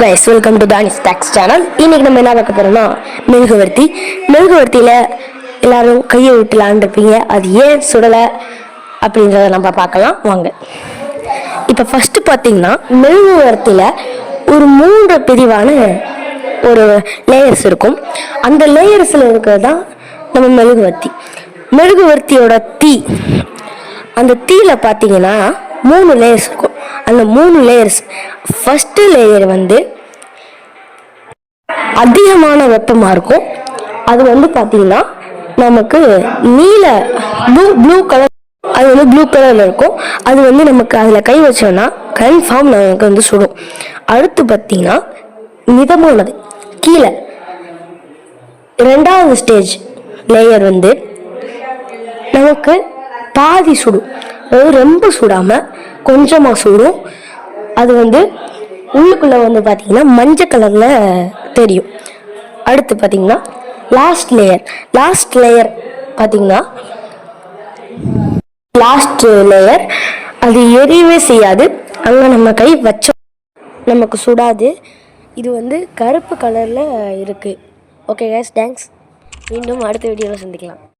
Guys welcome to Dhani stocks channel இன்னைக்கு நம்ம என்ன பார்க்க போறோம்னா மெழுகுவர்த்தி. மெழுகுவர்த்தியில் எல்லாரும் கையை விட்டு இருப்பீங்க அது ஏன் சுடலை அப்படின்றத நம்ம பார்க்கலாம். வாங்க. இப்போ ஃபஸ்ட்டு பார்த்தீங்கன்னா மெழுகுவர்த்தியில் ஒரு மூன்று பிரிவான ஒரு லேயர்ஸ் இருக்கும். அந்த லேயர்ஸில் இருக்கிறது தான் நம்ம மெழுகுவர்த்தி. மெழுகுவர்த்தியோட தீ. அந்த தீயில் பார்த்தீங்கன்னா மூணு லேயர்ஸ் இருக்கும். அந்த மூணு லேயர்ஸ் ஃபஸ்ட்டு லேயர் வந்து அதிகமான வெப்பமாக இருக்கும். அது வந்து பார்த்தீங்கன்னா நமக்கு நீல ப்ளூ ப்ளூ கலர் அது வந்து ப்ளூ கலரில் இருக்கும். அது வந்து நமக்கு அதில் கை வச்சோம்னா கன்ஃபார்ம் நமக்கு வந்து சுடும். அடுத்து பார்த்தீங்கன்னா மிதமானது கீழே. ரெண்டாவது ஸ்டேஜ் லேயர் வந்து நமக்கு பாதி சுடும். அதாவது ரொம்ப சுடாமல் கொஞ்சமாக சூடும். அது வந்து உள்ளுக்குள்ளே வந்து பார்த்திங்கன்னா மஞ்சள் கலரில் தெரியும். அடுத்து பார்த்தீங்கன்னா லாஸ்ட் லேயர் லாஸ்ட் லேயர் பார்த்திங்கன்னா லாஸ்ட் லேயர் அது எரியவே செய்யாது. அங்கே நம்ம கை வச்சோம் நமக்கு சுடாது. இது வந்து கருப்பு கலரில் இருக்குது ஓகே கேஸ் தேங்க்ஸ் மீண்டும் அடுத்த வீடியோவில் சந்திக்கலாம்.